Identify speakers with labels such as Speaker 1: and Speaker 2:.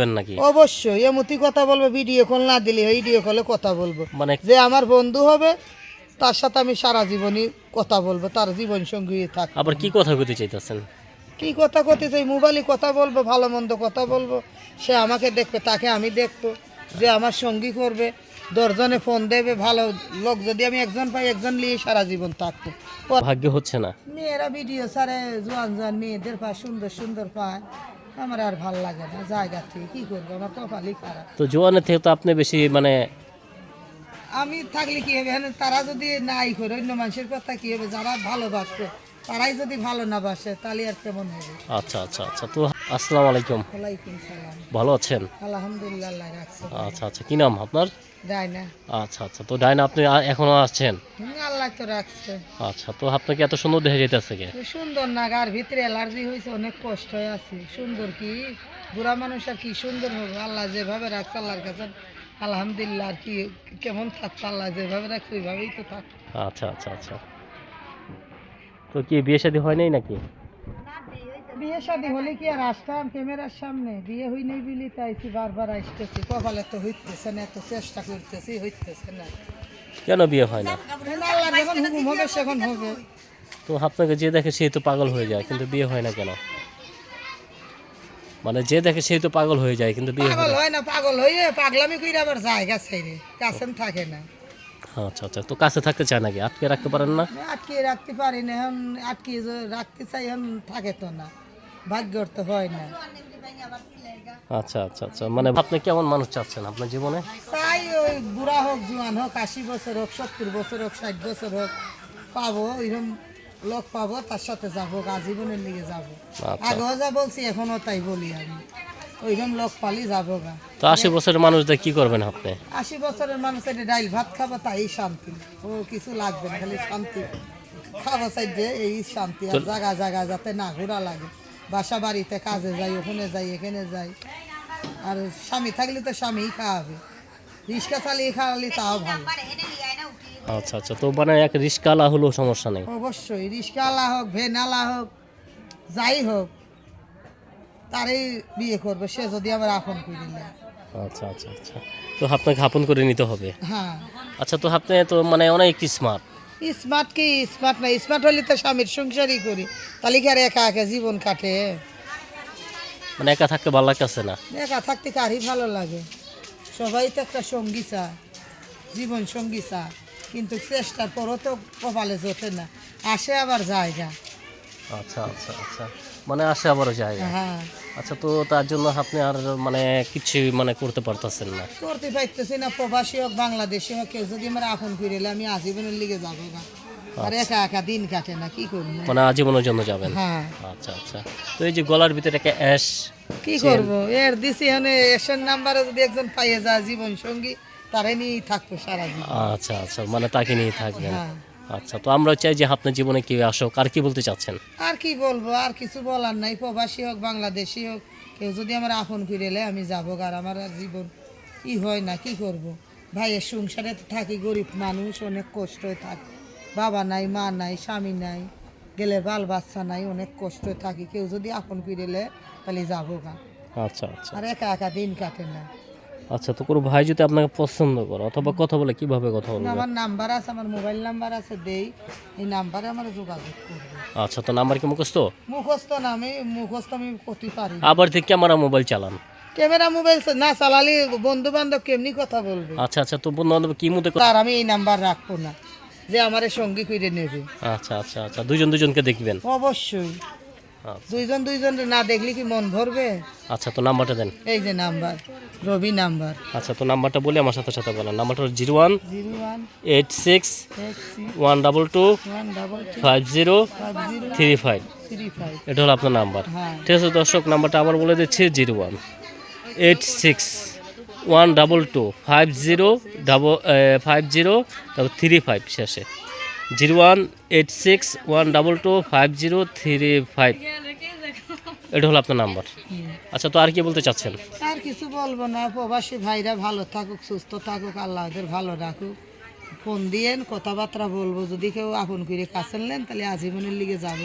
Speaker 1: বলবেন নাকি?
Speaker 2: অবশ্যই এমতি কথা বলব ভিডিও কল না দিলে ভিডিও কলে কথা বলব।
Speaker 1: মানে
Speaker 2: যে আমার বন্ধু হবে তার সাথে আমি সারা জীবনই কথা বলব তার জীবন সঙ্গী থাক।
Speaker 1: আবার কি কথা কইতে চাইতেছেন?
Speaker 2: কি কথা করতে চাই? মোবাইলে কথা বলব ভালো মন্দ কথা বলব। সে আমাকে দেখবে তাকে আমি দেখব। যে আমার সঙ্গী করবে দশজনে ফোন দেবে ভালো লোক যদি আমি একজন পাই একজন নিয়ে সারা জীবন থাকব। পর-
Speaker 1: ভাগ্য হচ্ছে না।
Speaker 2: মেয়েরা ভিডিও সারে জোয়ান জোয়ান মেয়েদের পায় সুন্দর সুন্দর পায়। আমার আর ভালো লাগে না জায়গা থেকে কি করব? আমার কপালই খারাপ।
Speaker 1: তো জোয়ানের থেকে তো আপনি বেশি মানে
Speaker 2: আমি থাকলে কি হবে? হ্যাঁ, তারা যদি নাই করে অন্য মানুষের কথা কি হবে? যারা ভালোবাসবে তারাই যদি ভালো না বাসে তাহলে আর কেমন হবে?
Speaker 1: আচ্ছা আচ্ছা আচ্ছা। তো আসসালামু আলাইকুম।
Speaker 2: ওয়ালাইকুম সালাম।
Speaker 1: ভালো আছেন?
Speaker 2: আলহামদুলিল্লাহ আল্লাহ রাখছে।
Speaker 1: আচ্ছা আচ্ছা। কি নাম আপনার?
Speaker 2: যাই না
Speaker 1: আচ্ছা আচ্ছা। তো ডাইনা আপনি এখনও আসছেন?
Speaker 2: আল্লাহ তো রাখছে।
Speaker 1: আচ্ছা তো আপনাকে এত সুন্দর দেখা যেতেছে কে?
Speaker 2: সুন্দর না গার ভিতরে অ্যালার্জি হয়েছে অনেক কষ্ট হয়ে আছে। সুন্দর কি? বুড়া মানুষ আর কি সুন্দর হবে? আল্লাহ যেভাবে রাখছে আল্লাহর কাছে আলহামদুলিল্লাহ আর কি কেমন থাকছে আল্লাহ যেভাবে রাখছে ওইভাবেই তো থাক।
Speaker 1: আচ্ছা আচ্ছা আচ্ছা। তো কি বিয়ে শাদী হয় নাই নাকি?
Speaker 2: বিয়ে শাদি হলে কি আর আসতাম ক্যামেরার সামনে? বিয়ে হই নাই বিলি তাইছি বারবার আসতেছি। কপালে তো হইতেছে না এত চেষ্টা করতেছি হইতেছে না।
Speaker 1: কেন বিয়ে হয় না? তো আপনাকে যে দেখে সেই তো পাগল হয়ে যায় কিন্তু বিয়ে হয় না কেন? মানে যে দেখে সেই তো পাগল হয়ে যায় কিন্তু বিয়ে হয়
Speaker 2: পাগল
Speaker 1: না
Speaker 2: হয় না পাগল হয়ে পাগলামি কইরা আবার জায়গা ছেড়ে কাছেন থাকে না।
Speaker 1: আচ্ছা আচ্ছা তো কাছে থাকতে চায় নাকি আটকে রাখতে পারেন না?
Speaker 2: আটকে রাখতে পারি না এখন আটকে রাখতে চাই এখন থাকে তো না। ভাগ্যর তো হয় না।
Speaker 1: আচ্ছা আচ্ছা আচ্ছা। মানে আপনি কেমন মানুষ চাচ্ছেন আপনার জীবনে?
Speaker 2: চাই ওই বুড়া হোক জোয়ান হোক আশি বছর হোক সত্তর বছর হোক ষাট বছর হোক পাবো এরকম লোক পাবো তার সাথে যাব আজীবনের লিগে যাব।
Speaker 1: আচ্ছা।
Speaker 2: আগেও যা বলছি এখনও তাই বলি আমি। ওইরকম লোক পালি যাব গা।
Speaker 1: তো আশি বছরের মানুষদের কি করবেন আপনি?
Speaker 2: আশি বছরের মানুষ এটা ডাইল ভাত খাব তাই শান্তি। ও কিছু লাগবে না খালি শান্তি। খাব চাইছে এই শান্তি আর জায়গা জায়গা যাতে না ঘোরা লাগে। বাসা বাড়িতে কাজে যাই ওখানে যাই এখানে যাই। আর স্বামী থাকলে তো স্বামীই খাওয়াবে রিক্সা চালিয়ে খাওয়ালে তাও ভালো।
Speaker 1: আচ্ছা আচ্ছা তো মানে এক রিস্কালা হলেও সমস্যা নেই।
Speaker 2: অবশ্যই রিক্সাওয়ালা হোক ভেনালা হোক যাই হোক তারই বিয়ে করবে সে যদি আমার আপন করে নেয়।
Speaker 1: আচ্ছা আচ্ছা আচ্ছা। তো আপনাকে আপন করে নিতে হবে?
Speaker 2: হ্যাঁ।
Speaker 1: আচ্ছা তো আপনি তো মানে অনেক স্মার্ট
Speaker 2: স্মার্ট কি? স্মার্ট না? স্মার্ট হলে তো স্বামীর সংসারই করি। তাহলে কি আর একা একা জীবন কাটে?
Speaker 1: মানে একা থাকতে ভালো লাগছে না?
Speaker 2: একা থাকতে কারই ভালো লাগে? সবাই তো একটা সঙ্গী চায় জীবন সঙ্গী চায় কিন্তু চেষ্টার পরও তো কপালে জোটে না। আসে আবার জায়গা।
Speaker 1: আচ্ছা আচ্ছা আচ্ছা। মানে আসে আবারও জায়গা
Speaker 2: হ্যাঁ।
Speaker 1: আচ্ছা তো তার জন্য আপনি আর মানে কিছু মানে করতে পারতেছেন না?
Speaker 2: করতে পারতেছি না প্রবাসী হোক বাংলাদেশি হোক কেউ যদি আমার আপন করে এলে আমি আজীবনের লিগে যাব না আর একা একা দিন কাটে না কি করব?
Speaker 1: মানে আজীবনের জন্য যাবেন?
Speaker 2: হ্যাঁ।
Speaker 1: আচ্ছা আচ্ছা। তো এই যে গলার ভিতরে একটা অ্যাশ
Speaker 2: কি করব? এর দিছি এখানে এসের নাম্বারে যদি একজন পাইয়ে যায় জীবন সঙ্গী তারাই নিয়েই থাকব সারা জীবন
Speaker 1: আচ্ছা আচ্ছা মানে তাকে নিয়ে থাকবেন।
Speaker 2: হ্যাঁ।
Speaker 1: আচ্ছা তো আমরা চাই যে আপনার জীবনে কেউ আসুক আর কি বলতে চাচ্ছেন?
Speaker 2: আর কি বলব আর কিছু বলার নাই প্রবাসী হোক বাংলাদেশি হোক কেউ যদি আমার আপন করে এলে আমি যাব আর আমার আর জীবন ই হয় না কি করব। ভাইয়ের সংসারে তো থাকি গরিব মানুষ অনেক কষ্ট থাকে। বাবা নাই মা নাই স্বামী নাই গেলে বাল বাচ্চা নাই অনেক কষ্ট থাকি। কেউ যদি আপন করে এলে তাহলে যাব গা।
Speaker 1: আচ্ছা আচ্ছা।
Speaker 2: আর একা একা দিন কাটে না।
Speaker 1: আচ্ছা তো কোনো ভাই যদি আপনাকে পছন্দ করে অথবা কথা বলে কীভাবে কথা বলবে?
Speaker 2: আমার নাম্বার আছে আমার মোবাইল নাম্বার আছে দেই। এই নাম্বারে আমার যোগাযোগ করবে।
Speaker 1: আচ্ছা তো নাম্বার কি মুখস্থ?
Speaker 2: মুখস্থ না আমি মুখস্থ আমি করতে পারি।
Speaker 1: আবার থেকে ক্যামেরা মোবাইল চালান।
Speaker 2: ক্যামেরা মোবাইল না চালালে বন্ধু বান্ধব কেমনি কথা বলবে?
Speaker 1: আচ্ছা আচ্ছা তো বন্ধু বান্ধব কি মতে
Speaker 2: তার আমি এই নাম্বার রাখব না যে আমার সঙ্গী করে নেবে।
Speaker 1: আচ্ছা আচ্ছা আচ্ছা দুজন দুজনকে দেখবেন।
Speaker 2: অবশ্যই। দুইজন দুইজন না দেখলে কি মন ভরবে?
Speaker 1: আচ্ছা তো নাম্বারটা দেন।
Speaker 2: এই যে নাম্বার রবি নাম্বার।
Speaker 1: আচ্ছা তো নাম্বারটা বলে আমার সাথে সাথে বলেন। নাম্বারটা হলো zero one eight six one double two five zero three five. এটা হলো আপনার নাম্বার।
Speaker 2: হ্যাঁ।
Speaker 1: ঠিক আছে দর্শক নাম্বারটা আবার বলে দিচ্ছি zero one eight six one double two five zero double five zero তারপর থ্রি ফাইভ শেষে। Zero one eight six one double two five zero three five. এটা হলো আপনার নাম্বার। আচ্ছা তো আর কি বলতে চাচ্ছেন?
Speaker 2: আর কিছু বলব না প্রবাসী ভাইরা ভালো থাকুক সুস্থ থাকুক আল্লাহদের ভালো রাখুক। ফোন দিয়েন কথাবার্তা বলব যদি কেউ আপন করে কাছে নেন তাহলে আজীবনের লিগে যাব।